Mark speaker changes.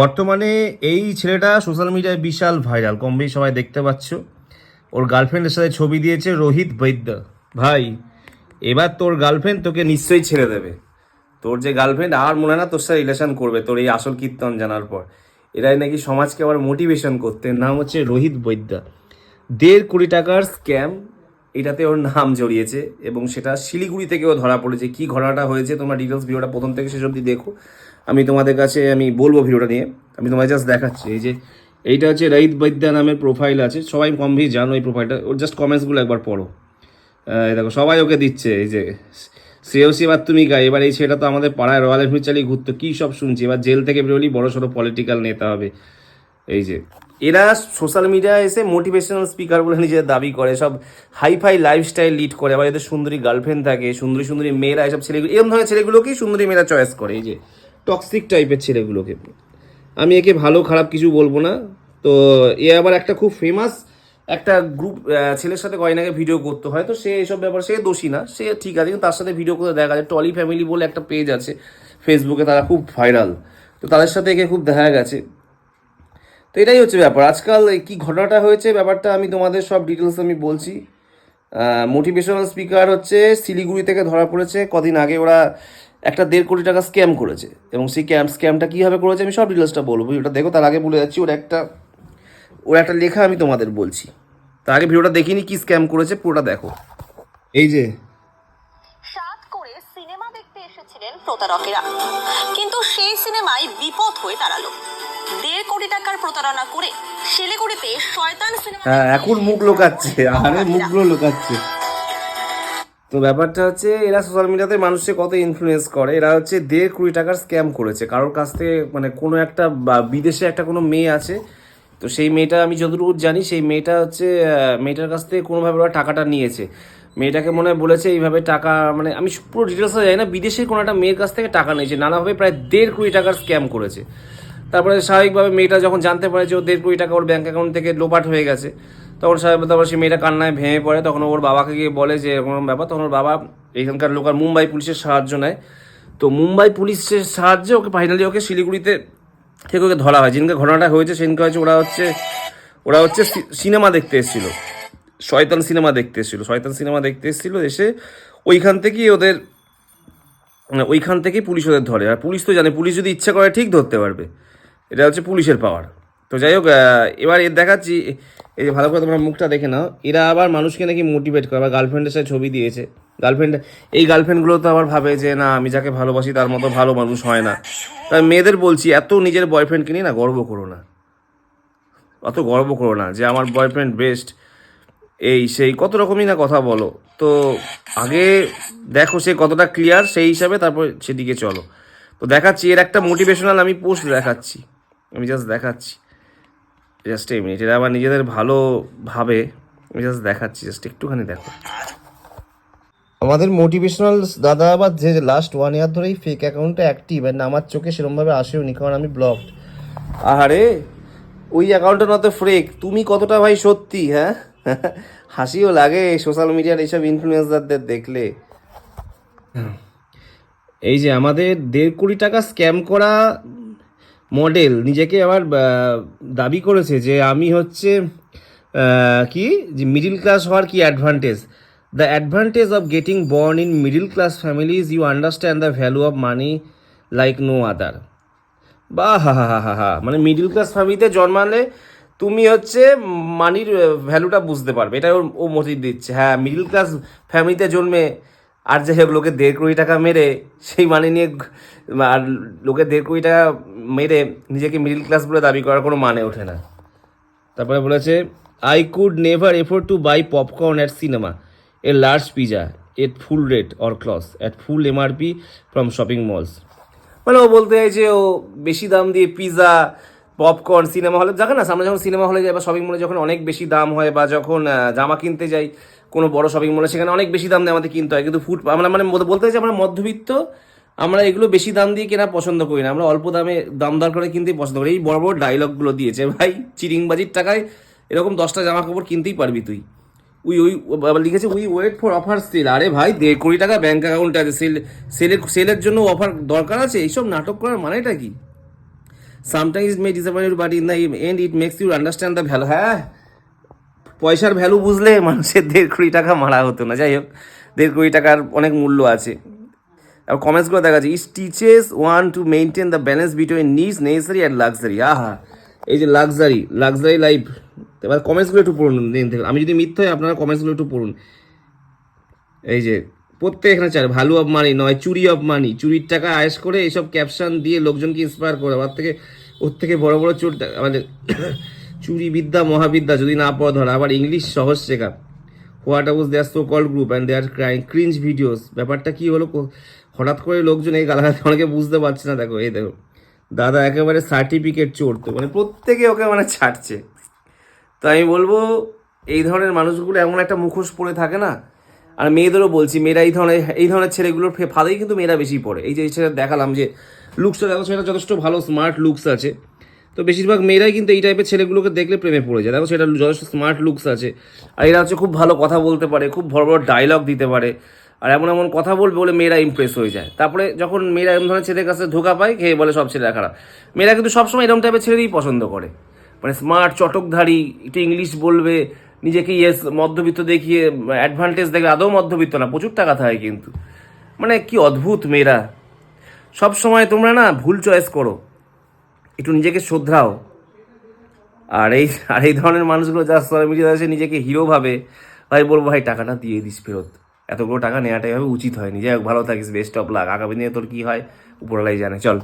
Speaker 1: বর্তমানে এই ছেলেটা সোশ্যাল মিডিয়ায় বিশাল ভাইরাল, কম বেশি সবাই দেখতে পাচ্ছ। ওর গার্লফ্রেন্ডের সাথে ছবি দিয়েছে রোহিত বৈদ্য। ভাই, এবার তোর গার্লফ্রেন্ড তোকে নিশ্চয়ই ছেড়ে দেবে। তোর যে গার্লফ্রেন্ড, আর মনে না তোর সাথে রিলেশন করবে, তোর এই আসল কীর্তন জানার পর। এরাই নাকি সমাজকে আবার মোটিভেশন করতে। নাম হচ্ছে রোহিত বৈদ্য। দেড় কোটি টাকার স্ক্যাম এটাতে ওর নাম জড়িয়েছে এবং সেটা শিলিগুড়ি থেকেও ধরা পড়েছে। কি ঘটনাটা হয়েছে তোমরা ডিটেলস ভিডিওটা প্রথম থেকে শেষ অবধি দেখো। আমি তোমাদের কাছে, আমি বলব ভিডিওটা নিয়ে। আমি তোমায় জাস্ট দেখাচ্ছি। এই যে, এইটা হচ্ছে রহিত বৈদ্যা নামের প্রোফাইল আছে। সবাই কম জানো এই প্রোফাইলটা ওর জাস্ট কমেন্টসগুলো একবার পড়ো। দেখো, সবাই ওকে দিচ্ছে। এই যে, শ্রেয়সী এবার তুমি গায়ে এবার এই ছেলেটা তো আমাদের পাড়ায় রয়্যাল এনফিল্ড চালিয়ে ঘুরতো। কী সব শুনছি? এবার জেল থেকে বেরোলেই বড় সড়ো পলিটিক্যাল নেতা হবে। এই যে এরা সোশ্যাল মিডিয়ায় এসে মোটিভেশনাল স্পিকার বলে নিজেদের দাবি করে, সব হাই ফাই লাইফস্টাইল লিড করে, আবার এদের সুন্দরী গার্লফ্রেন্ড থাকে, সুন্দরী সুন্দরী মেয়েরা, এসব ছেলেগুলো, এরকম ধরনের ছেলেগুলোকেই সুন্দরী মেয়েরা চয়েস করে, এই যে টক্সিক টাইপের ছেলেগুলোকে। আমি একে ভালো, খারাপ কিছু বলব না। তো এ আবার একটা খুব ফেমাস একটা গ্রুপ ছেলের সাথে কয়েক আগে ভিডিও করতে হয় তো সে এসব ব্যাপার, সে দোষী না, সে ঠিক আছে, কিন্তু তার সাথে ভিডিও করতে দেখা যায় টলি ফ্যামিলি বলে একটা পেজ আছে ফেসবুকে তারা খুব ভাইরাল তো তাদের সাথে একে খুব দেখা গেছে। তো এটাই হচ্ছে ব্যাপার। আজকাল কি ঘটনাটা হয়েছে ব্যাপারটা আমি তোমাদের সব ডিটেলস আমি বলছি। মোটিভেশনাল স্পিকার হচ্ছে শিলিগুড়ি থেকে ধরা পড়েছে। কদিন আগে ওরা একটা দেড় কোটি টাকা স্ক্যাম করেছে। এবং সেই ক্যাম স্ক্যামটা কীভাবে করেছে আমি সব ডিটেলসটা বলব। ভিডিওটা দেখো, তার আগে বলে যাচ্ছি, ওর একটা ওর একটা লেখা আমি তোমাদের বলছি। তার আগে ভিডিওটা দেখিনি কি স্ক্যাম করেছে, পুরোটা দেখো। এই যে।
Speaker 2: সিনেমা দেখতে এসেছিলেন প্রতারকেরা। কিন্তু সেই সিনেমায় বিপদ হয়ে দাঁড়াল। দেড় কোটি টাকার প্রতারণা করে শিলিগুড়িতে শয়তান সিনেমা
Speaker 1: হ্যাঁ এখন মুখ লোকাচ্ছে। আরে মুখগুলো লোকাচ্ছে। তো ব্যাপারটা হচ্ছে এরা সোশ্যাল মিডিয়াতে মানুষকে কত ইনফ্লুয়েন্স করে। এরা হচ্ছে দেড় কোটি টাকার স্ক্যাম করেছে। কারোর কাছ থেকে মানে কোনো একটা বিদেশে একটা কোনো মেয়ে আছে। তো সেই মেয়েটা আমি যতটুকু জানি সেই মেয়েটা হচ্ছে মেয়েটার কাছ থেকে কোনোভাবে ওরা টাকাটা নিয়েছে। মেয়েটাকে মনে হয় বলেছে এইভাবে টাকা মানে আমি পুরো ডিটেলসটা জানি না। বিদেশের কোনো একটা মেয়ের কাছ থেকে টাকা নিয়েছে। নানাভাবে প্রায় দেড় কোটি টাকার স্ক্যাম করেছে। তারপরে স্বাভাবিকভাবে মেয়েটা যখন জানতে পারে যে ও দেড় কোটি টাকা ওর ব্যাঙ্ক অ্যাকাউন্ট থেকে লোপাট হয়ে গেছে, তখন স্বাভাবিক তারপর সে মেয়েটা কান্নায় ভেঙে পড়ে। তখন ওর বাবাকে গিয়ে বলে যে এরকম ব্যাপার। তখন ওর বাবা এখানকার লোকাল মুম্বাই পুলিশের সাহায্য নেয়। তো মুম্বাই পুলিশের সাহায্যে ওকে ফাইনালি ওকে শিলিগুড়িতে থেকে ওকে ধরা হয়। যেদিনকে ঘটনাটা হয়েছে সেদিনকে হয়েছে ওরা হচ্ছে ওরা হচ্ছে সিনেমা দেখতে এসেছিল। শয়তান সিনেমা দেখতে এসেছিল। শয়তান সিনেমা দেখতে এসেছিল, এসে ওইখান থেকেই ওদের, ওইখান থেকেই পুলিশ ওদের ধরে। আর পুলিশ তো জানে, পুলিশ যদি ইচ্ছা করে ঠিক ধরতে পারবে। এটা হচ্ছে পুলিশের পাওয়ার তো যাই হোক এবার এর দেখাচ্ছি, এই যে ভালো করে তোমরা মুখটা দেখে নাও। এরা আবার মানুষকে নাকি মোটিভেট করে, আবার গার্লফ্রেন্ডের সাথে ছবি দিয়েছে। গার্লফ্রেন্ড এই গার্লফ্রেন্ডগুলো তো আবার ভাবে যে, না, আমি যাকে ভালোবাসি তার মতো ভালো মানুষ হয় না। তাই মেয়েদের বলছি, এত নিজের বয়ফ্রেন্ডকে নিয়ে না গর্ব করো না। অত গর্ব করো না যে আমার বয়ফ্রেন্ড বেস্ট এই সেই, কত রকমই না কথা বলো। তো আগে দেখো সে কতটা ক্লিয়ার সেই হিসাবে তারপর সেদিকে চলো। তো দেখাচ্ছি, এর একটা মোটিভেশনাল আমি পোস্ট দেখাচ্ছি। আমি জাস্ট দেখাচ্ছি। জাস্ট এই মিনিট এরা আবার নিজেদের ভালো ভাবে আমি জাস্ট দেখাচ্ছি জাস্ট একটুখানি দেখো। আমাদের মোটিভেশনাল দাদা আবার যে লাস্ট ওয়ান ইয়ার ধরেই ফেক অ্যাকাউন্টটা অ্যাক্টিভ আর আমার চোখে সেরকমভাবে আসেওনি কারণ আমি ব্লকড আহারে ওই অ্যাকাউন্টটা না ফ্রেক তুমি কতটা ভাই সত্যি হ্যাঁ? হাসিও লাগে সোশ্যাল মিডিয়ার এইসব ইনফ্লুয়েন্সারদের দেখলে। এই যে আমাদের দেড় কোটি টাকা স্ক্যাম করা মডেল, নিজেকে আবার দাবি করেছে যে আমি হচ্ছে কি? যে মিডিল ক্লাস হওয়ার কি advantage the advantage of getting born in middle class families you understand the value of money like no other বা হা হা হা হা মানে মিডিল ক্লাস ফ্যামিলিতে জন্মালে তুমি হচ্ছে মানির ভ্যালুটা বুঝতে পারবে। এটা ও মোটিভ দিচ্ছে। হ্যাঁ মিডিল ক্লাস ফ্যামিলিতে জন্মে আর যাই হোক, লোকে দেড় কোটি টাকা মেরে সেই মানি নিয়ে আর লোকে দেড় কোটি টাকা মেরে নিজেকে মিডিল ক্লাস বলে দাবি করার কোনো মানে ওঠে না। তারপরে বলেছে I could never afford to buy popcorn at cinema a large pizza at full rate or clothes at full MRP from shopping malls মানে ও বলতে চাইছে, ও বেশি দাম দিয়ে পিৎজা পপকর্ন সিনেমা হলে দেখো না সামনে যখন সিনেমা হলে যাই বা শপিং মলে যখন অনেক বেশি দাম হয় বা যখন জামা কিনতে যাই কোনো বড় শপিং মলে সেখানে অনেক বেশি দাম দিয়ে আমাদের কিনতে হয়। কিন্তু ফুড আমরা মানে বলতে- চাইছি আমরা মধ্যবিত্ত, আমরা এগুলো বেশি দাম দিয়ে কেনা পছন্দ করি না। আমরা অল্প দামে দাম দর করে কিনতেই পছন্দ করি। এই বড় বড় ডায়লগগুলো দিয়েছে। ভাই চিরিংবাজির টাকায় এরকম দশটা জামা কাপড় কিনতেই পারবি তুই। উই উই লিখেছে we wait for offer sale আরে ভাই, দেড় কোটি টাকা ব্যাঙ্ক অ্যাকাউন্টে আছে। সেল সেলের সেলের জন্য অফার দরকার আছে? এইসব নাটক করার মানেটা কি? Sometimes may disappoint but in the end it makes you understand the value হ্যাঁ পয়সার ভ্যালু বুঝলে মানুষের দেড় কোটি টাকা মারা হতো না। যাই হোক, দেড় কোটি টাকার অনেক মূল্য আছে। আর কমেন্টসগুলো দেখা যাচ্ছে is teaches one to maintain the balance between needs necessary and luxury আহা, এই যে লাক্সারি লাক্সারি লাইফ এবার কমেন্টসগুলো একটু পড়ুন আমি যদি মিথ্যা হয় আপনারা কমেন্টসগুলো একটু পড়ুন। এই যে, প্রত্যেক এখানে চার ভ্যালু অফ মানি নয়, চুরি অফ মানি চুরির টাকা আয়েস করে এইসব ক্যাপশন দিয়ে লোকজনকে ইন্সপায়ার করে। ওর থেকে ওর থেকে বড় বড় চোর আমাদের চুরি বিদ্যা মহাবিদ্যা যদি না পড়া ধরা, আবার ইংলিশ সহজ শেখা। What was their so call group and their crying cringe videos ব্যাপারটা কী হলো? হঠাৎ করে লোকজন এই গালাগালি অনেকে বুঝতে পারছে না, দেখো, এই দেখো। দাদা একেবারে সার্টিফিকেট চোর তো মানে প্রত্যেকে ওকে মানে ছাড়ছে। তো আমি বলব, এই ধরনের মানুষগুলো এমন একটা মুখোশ পরে থাকে না। আর মেয়েদেরও বলছি, মেয়েরা এই ধরনের এই ধরনের ছেলেগুলোর ফাঁদেই কিন্তু মেয়েরা বেশি পড়ে। এই যে ছেলে দেখালাম যে লুকসটা দেখো, সেটা যথেষ্ট ভালো স্মার্ট লুকস আছে। তো বেশিরভাগ মেয়েরাই কিন্তু এই টাইপের ছেলেগুলোকে দেখলে প্রেমে পড়ে যায়। দেখো সেটা যথেষ্ট স্মার্ট লুকস আছে। আর এরা হচ্ছে খুব ভালো কথা বলতে পারে, খুব বড় বড় ডায়লগ দিতে পারে। আর এমন এমন কথা বলবে বলে মেয়েরা ইমপ্রেস হয়ে যায়। তারপরে যখন মেয়েরা এমন ধরনের ছেলের কাছে ধোকা পায়, খেয়ে বলে সব ছেলেরা খারাপ। মেয়েরা কিন্তু সবসময় এরকম টাইপের ছেলেরই পছন্দ করে। মানে স্মার্ট চটকধারী, একটু ইংলিশ বলবে, নিজেকে ইয়েস মধ্যবিত্ত দেখিয়ে অ্যাডভান্টেজ দেখে আদৌ মধ্যবিত্ত না, প্রচুর টাকা থাকে কিন্তু। মানে কি অদ্ভুত মেয়েরা। সব সময় তোমরা না ভুল চয়েস করো। একটু নিজেকে শ্রদ্ধাও আর এই আর এই ধরনের মানুষগুলো যা সোশ্যাল মিডিয়াতে আছে, নিজেকে হিরো ভাবে, ভাই বলব, ভাই, টাকাটা দিয়ে দিস ফেরত। এতগুলো টাকা নেওয়াটাই হবে উচিত হয়নি। যাই হোক, ভালো থাকিস বেস্ট অফ লাক আগামী দিনে তোর কী হয়? উপরলাই জানে। চল।